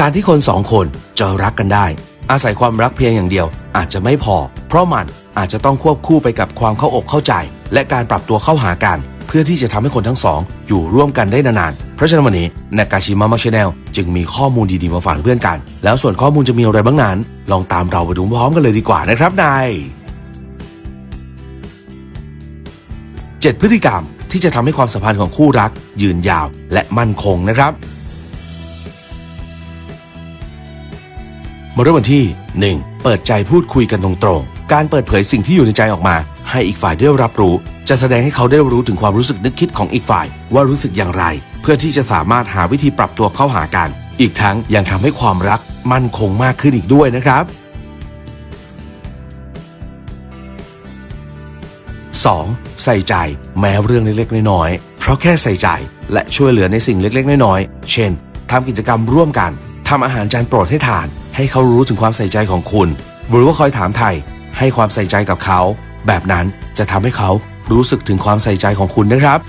การที่คนสองคนจะรักกันได้ อาศัยความรักเพียงอย่างเดียวอาจจะไม่พอ เพราะมันอาจจะต้องควบคู่ไปกับความเข้าอกเข้าใจ และการปรับตัวเข้าหากัน เพื่อที่จะทำให้คนทั้งสอง อยู่ร่วมกันได้นานๆ เพราะฉะนั้นวันนี้นากาชิมะมาชแนลจึงมีข้อมูลดีๆมาฝากเพื่อนกัน แล้วส่วนข้อมูลจะมีอะไรบ้างนั้น ลองตามเราไปดูพร้อมกันเลยดีกว่านะครับนาย7พฤติกรรมที่จะทำให้ความสัมพันธ์ของคู่รักยืนยาวและมั่นคงนะครับ มาเริ่มกันที่ 1. เปิดใจพูดคุยกันตรงๆ การเปิดเผยสิ่งที่อยู่ในใจออกมา ให้อีกฝ่ายได้รับรู้ จะแสดงให้เขาได้รู้ถึงความรู้สึกนึกคิดของอีกฝ่าย ว่ารู้สึกอย่างไร เพื่อที่จะสามารถหาวิธีปรับตัวเข้าหากัน อีกทั้งยังทำให้ความรักมั่นคงมากขึ้นอีกด้วยนะครับ 2. ใส่ใจแม้เรื่องเล็กๆ น้อยๆ เพราะแค่ใส่ใจและช่วยเหลือในสิ่งเล็กๆ น้อยๆ เช่นทำกิจกรรมร่วมกันทำอาหารจานโปรดให้ทาน ให้เขารู้ถึงความใส่ใจของคุณ หรือว่าคอยถามไทยให้ความใส่ใจกับเขา แบบนั้นจะทำให้เขารู้สึกถึงความใส่ใจของคุณนะครับ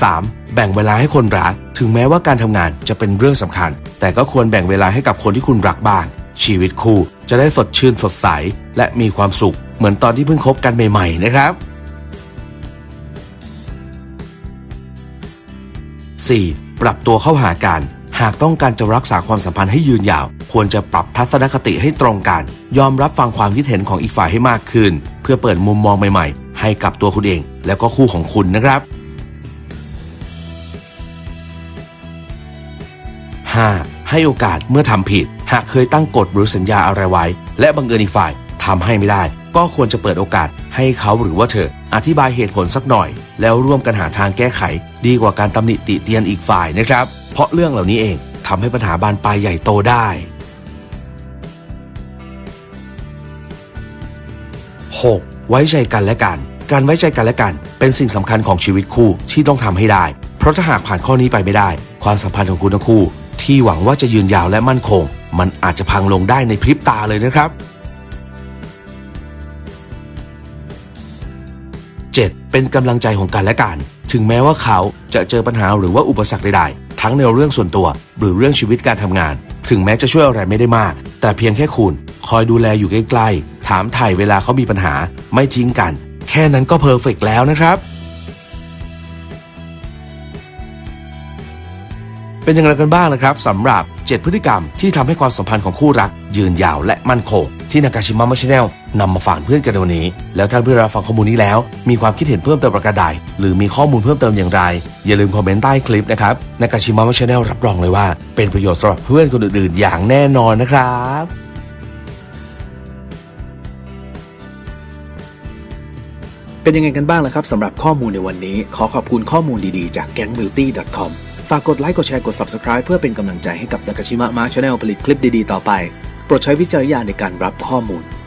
3. แบ่งเวลาให้คนรัก ถึงแม้ว่าการทำงานจะเป็นเรื่องสำคัญ แต่ก็ควรแบ่งเวลาให้กับคนที่คุณรักบ้าง ชีวิตคู่จะได้สดชื่นสดใส และมีความสุข เหมือนตอนที่เพิ่งคบกันใหม่ ๆ นะครับ 4. ปรับตัวเข้าหากัน หากต้องการจะรักษาความสัมพันธ์ให้ยืนยาว ควรจะปรับทัศนคติให้ตรงกัน ยอมรับฟังความคิดเห็นของอีกฝ่ายให้มากขึ้น เพื่อเปิดมุมมองใหม่ๆ ให้กับตัวคุณเอง แล้วก็คู่ของคุณนะครับ 5. ให้โอกาสเมื่อทำผิด หากเคยตั้งกฎหรือสัญญาอะไรไว้ และบังเอิญอีกฝ่ายทำให้ไม่ได้ ก็ควรจะเปิดโอกาสให้เขาหรือว่าเธอ อธิบายเหตุผลสักหน่อย แล้วร่วมกันหาทางแก้ไข ดีกว่าการตำหนิติเตียนอีกฝ่ายนะครับ เพราะเรื่องเหล่านี้เองทำให้ปัญหาบานปลายใหญ่โตได้ 6. ไว้ใจกันและกัน การไว้ใจกันและกัน เป็นสิ่งสำคัญของชีวิตคู่ที่ต้องทำให้ได้ เพราะถ้าหากผ่านข้อนี้ไปไม่ได้ ความสัมพันธ์ของคุณทั้งคู่ ที่หวังว่าจะยืนยาวและมั่นคง มันอาจจะพังลงได้ในพริบตาเลยนะครับ 7. เป็นกำลังใจของกันและกัน ถึงแม้ว่าเขาจะเจอปัญหาหรือว่าอุปสรรคใดๆ ทั้งในเรื่องส่วนตัว หรือเรื่องชีวิตการทำงาน ถึงแม้จะช่วยอะไรไม่ได้มาก แต่เพียงแค่คุณ คอยดูแลอยู่ใกล้ๆ ถามไถ่เวลาเขามีปัญหา ไม่ทิ้งกัน แค่นั้นก็เพอร์เฟกต์แล้วนะครับ เป็นอย่างไรกันบ้างนะครับสำหรับ 7 พฤติกรรมที่ทำให้ความสัมพันธ์ของคู่รัก ยืนยาวและมั่นคงที่นากาชิมะมาชแนล นำมาฝากเพื่อนกันในวันนี้ แล้วท่านเพื่อนรับฟังข้อมูลนี้แล้ว มีความคิดเห็นเพิ่มเติมประการใดหรือมีข้อมูลเพิ่มเติมอย่างไร อย่าลืมคอมเมนต์ใต้คลิปนะครับนากาชิมะมาชแนลรับรองเลยว่า เป็นประโยชน์สำหรับเพื่อนคนอื่นๆ อย่างแน่นอนนะครับเป็นยังไงกันบ้างล่ะครับสำหรับข้อมูลในวันนี้ ขอขอบคุณข้อมูลดีๆจาก gangbeauty.com ฝากกดไลค์กดแชร์กด subscribe เพื่อเป็นกำลังใจให้กับ Nakashima Mark Channel ผลิตคลิปดีๆต่อไป โปรดใช้วิจารณญาณในการรับข้อมูล